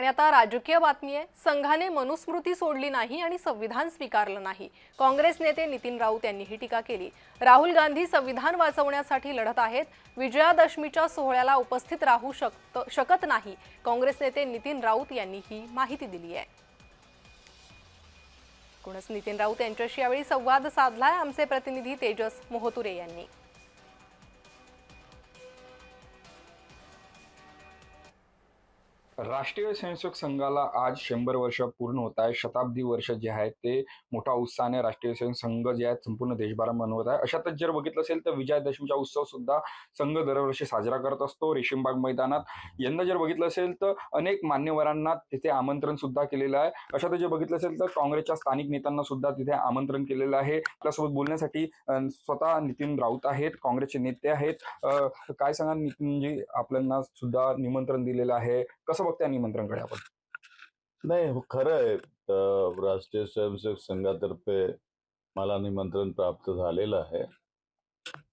आणि आता राजकीय बातमी आहे. संघाने मनुस्मृती सोडली नाही आणि संविधान स्वीकारलं नाही. काँग्रेस नेते नितीन राऊत यांनी ही टीका केली. राहुल गांधी संविधान वाचवण्यासाठी लढत आहेत. विजयादशमीच्या सोहळ्याला उपस्थित राहू शकत शकत नाही. काँग्रेस नेते नितीन राऊत यांनी ही माहिती दिली आहे. कोणच नितीन राऊत यांच्याशी यावेळी संवाद साधलाय. आमचे प्रतिनिधी तेजस मोहतुरे यांनी. राष्ट्रीय स्वयंसेवक संघाला आज शंभर वर्ष पूर्ण होत आहे. शताब्दी वर्ष जे आहेत ते मोठा उत्साहाने राष्ट्रीय स्वयंसेवक संघ जे आहेत संपूर्ण देशभरात मनवत आहे. अशातच जर बघितलं असेल तर विजयादशमीचा उत्सव सुद्धा संघ दरवर्षी साजरा करत असतो रेशीमबाग मैदानात. यंदा जर बघितलं असेल तर अनेक मान्यवरांना तिथे आमंत्रण सुद्धा केलेलं आहे. अशातच जर बघितलं असेल तर काँग्रेसच्या स्थानिक नेत्यांना सुद्धा तिथे आमंत्रण केलेलं आहे. आपल्यासोबत बोलण्यासाठी स्वतः नितीन राऊत आहेत. काँग्रेसचे नेते आहेत. काय सांगा नितीनजी आपल्याला सुद्धा निमंत्रण दिलेलं आहे. कसं बघताय निमंत्रणकडे आपण नाही हो, खरं आहे. राष्ट्रीय स्वयंसेवक संघातर्फे मला निमंत्रण प्राप्त झालेलं आहे.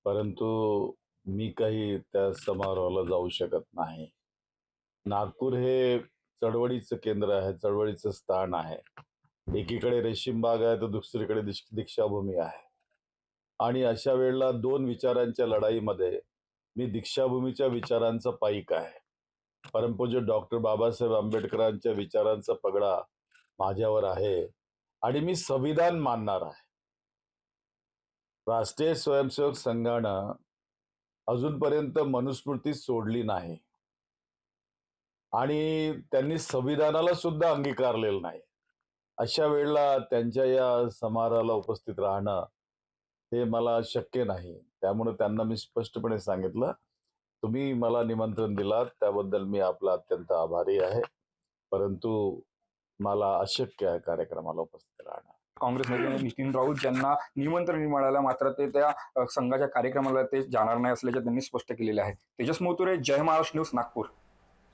परंतु मी काही त्या समारोहाला जाऊ शकत नाही. नागपूर हे चळवळीचं केंद्र आहे चळवळीचं स्थान आहे. एकीकडे रेशीम बाग आहे तर दुसरीकडे दीक्षाभूमी आहे. आणि अशा वेळेला दोन विचारांच्या लढाईमध्ये मी दीक्षाभूमीच्या विचारांचा पाईक आहे. परमपूज्य डॉक्टर बाबासाहेब आंबेडकरांच्या विचारांचा पगडा माझ्यावर आहे आणि मी संविधान मानणार आहे. राष्ट्रीय स्वयंसेवक संघानं अजूनपर्यंत मनुस्मृती सोडली नाही. आणि त्यांनी संविधानाला सुद्धा अंगीकारलेलं नाही. अशा वेळेला त्यांच्या या समारोहाला उपस्थित राहणं हे मला शक्य नाही. त्यामुळे त्यांना मी स्पष्टपणे सांगितलं. तुम्ही मला निमंत्रण दिलात त्याबद्दल मी आपला अत्यंत आभारी आहे. परंतु मला अशक्य आहे कार्यक्रमाला उपस्थित राहणं. काँग्रेस नेते नितीन राऊत ज्यांना निमंत्रण मिळालं मात्र ते त्या संघाच्या कार्यक्रमाला ते जाणार नाही असल्याचे त्यांनी स्पष्ट केलेले आहे. तेजस मोतुरे जय महाराष्ट्र न्यूज नागपूर.